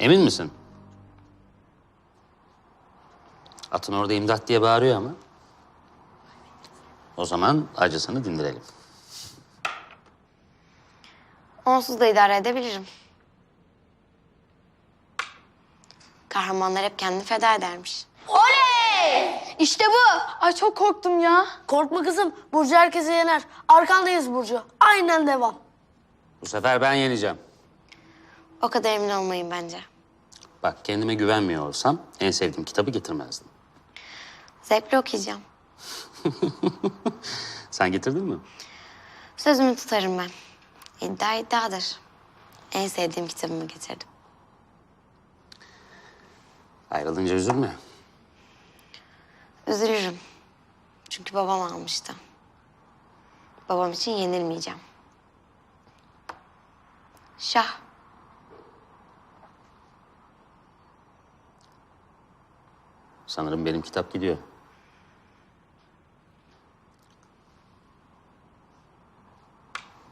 Emin misin? Atın orada imdat diye bağırıyor ama. O zaman acısını dindirelim. Onsuz da idare edebilirim. Kahramanlar hep kendini feda edermiş. İşte bu. Ay çok korktum ya. Korkma kızım. Burcu herkese yener. Arkandayız Burcu. Aynen devam. Bu sefer ben yeneceğim. O kadar emin olmayın bence. Bak kendime güvenmiyor olsam en sevdiğim kitabı getirmezdim. Zevkle okuyacağım. Sen getirdin mi? Sözümü tutarım ben. İddia iddiadır. En sevdiğim kitabımı getirdim. Ayrılınca üzülme. Üzülürüm. Çünkü babam almıştı. Babam için yenilmeyeceğim. Şah. Sanırım benim kitap gidiyor.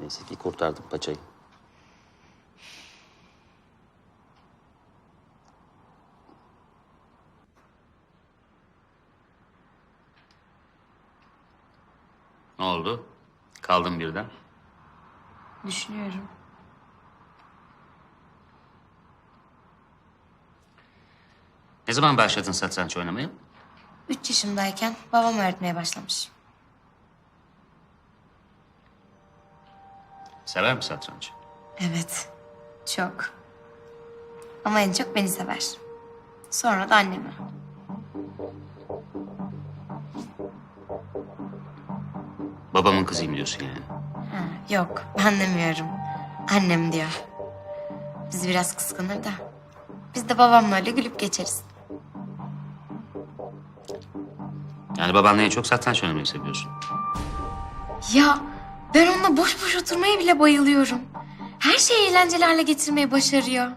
Neyse ki kurtardım paçayı. Ne oldu? Kaldım birden. Düşünüyorum. Ne zaman başladın satranç oynamaya? Üç yaşımdayken babam öğretmeye başlamış. Sever mi satranç? Evet. Çok. Ama en çok beni sever. Sonra da annemi. Babamın kızıyım diyorsun yani. Ha, yok ben demiyorum. Annem diyor. Bizi biraz kıskanır da. Biz de babamla öyle gülüp geçeriz. Yani babanla en çok satranç oynamayı seviyorsun. Ya ben onunla boş boş oturmaya bile bayılıyorum. Her şeyi eğlenceli hale getirmeyi başarıyor.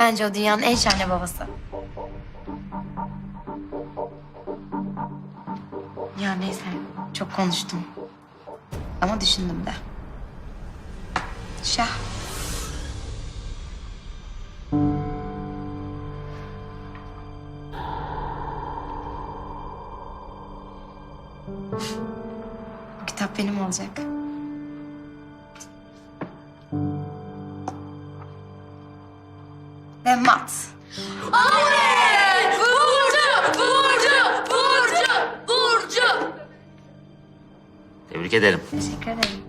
Bence o dünyanın en şahane babası. Ya neyse çok konuştum. Ama düşündüm de. Şah. Olacak. Ve mat. Tebrik ederim. Teşekkür ederim.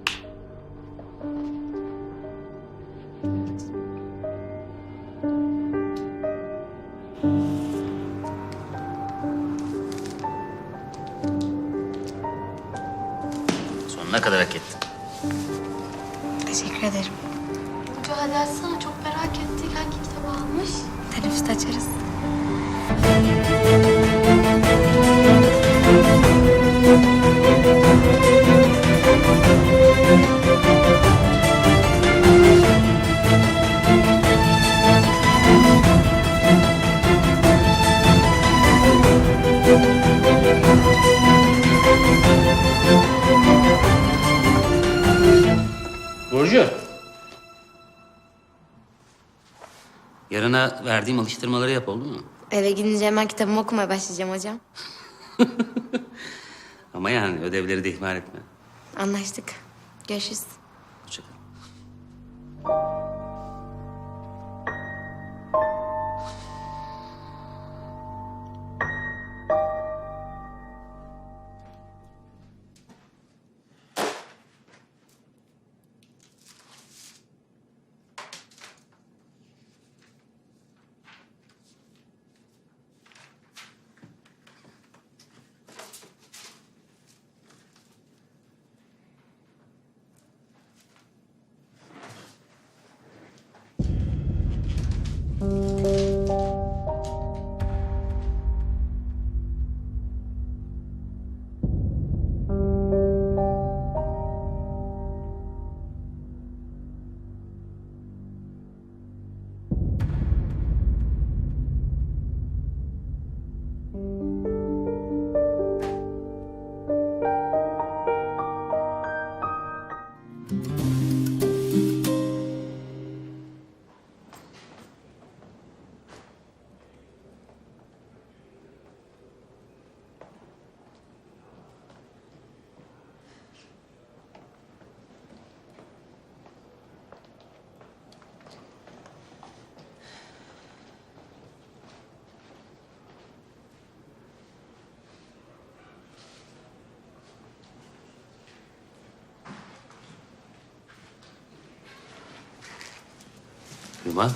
Sonuna kadar hak ettin. Teşekkür ederim. Hadi açsana çok merak ettik hangi kitabı almış. Teneffüste açarız. Yarına verdiğim alıştırmaları yap oldu mu? Eve gidince hemen kitabımı okumaya başlayacağım hocam. Ama yani ödevleri de ihmal etme. Anlaştık. Görüşürüz. Hoşça Hüma.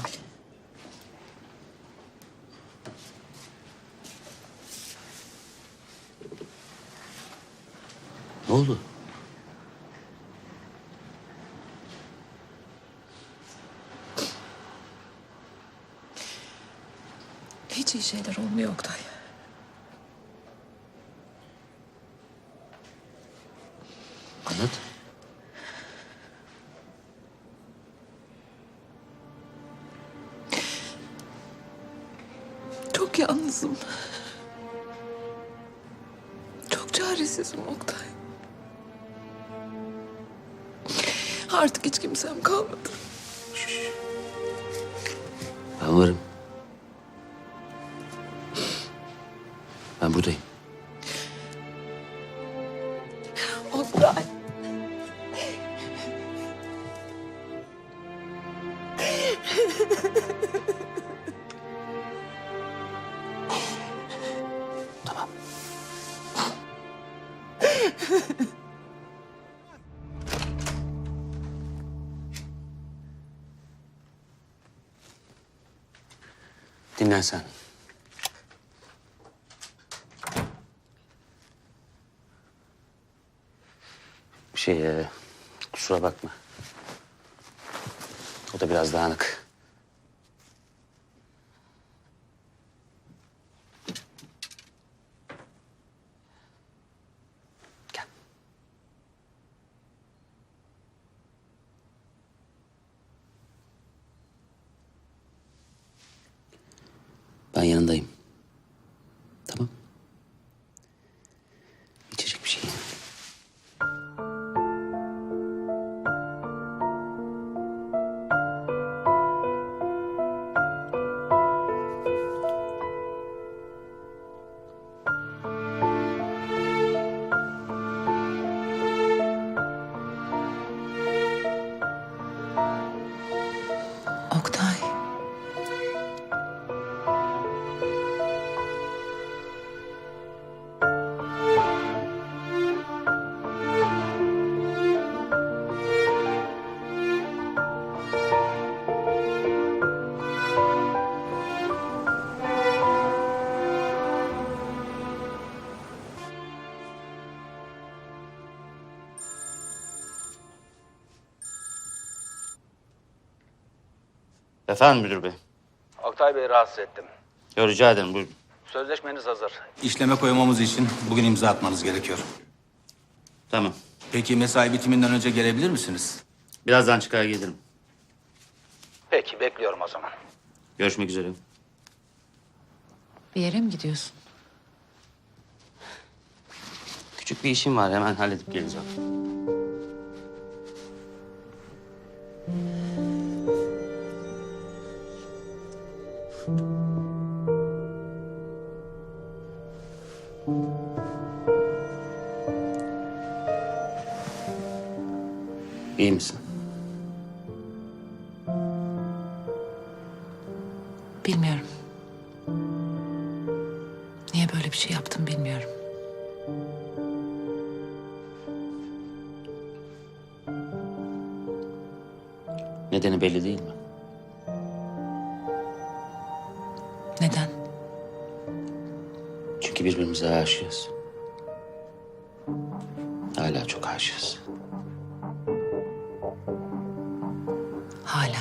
Ne oldu? Hiç iyi şeyler olmuyor Oktay. Yalnızım. Çok çaresizim Oktay. Artık hiç kimsem kalmadı. Ben varım. Ben buradayım. Dinlen sen. Şey, e, kusura bakma. O da biraz dağınık. Efendim müdür bey. Oktay Bey rahatsız ettim. Yo, rica ederim buyurun. Sözleşmeniz hazır. İşleme koymamız için bugün imza atmanız gerekiyor. Tamam. Peki mesai bitiminden önce gelebilir misiniz? Birazdan çıkar gelirim. Peki bekliyorum o zaman. Görüşmek üzere. Bir yere mi gidiyorsun? Küçük bir işim var hemen halledip geleceğim. İyi misin? Bilmiyorum. Niye böyle bir şey yaptım bilmiyorum. Nedeni belli değil mi? Çünkü birbirimize aşığız. Hala çok aşığız. Hala.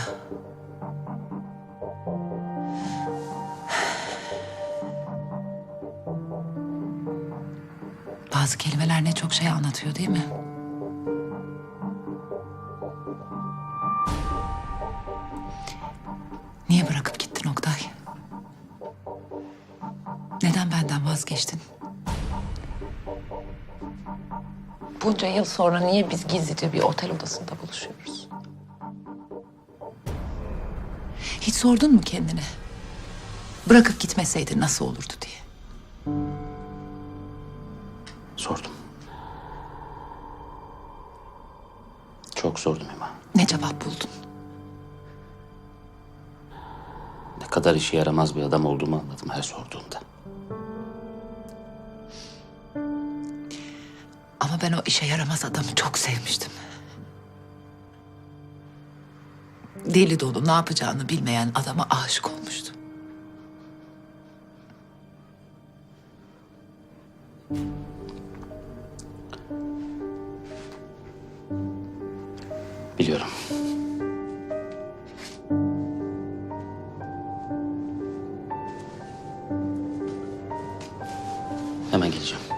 Bazı kelimeler ne çok şey anlatıyor değil mi? Vazgeçtin? Bunca yıl sonra niye biz gizlice bir otel odasında buluşuyoruz? Hiç sordun mu kendine? Bırakıp gitmeseydin nasıl olurdu diye. Sordum. Çok sordum Ema. Ne cevap buldun? Ne kadar işe yaramaz bir adam olduğumu anladım her sorduğumda. Ben o işe yaramaz adamı çok sevmiştim. deli dolu ne yapacağını bilmeyen adama aşık olmuştu. Biliyorum. Hemen geleceğim.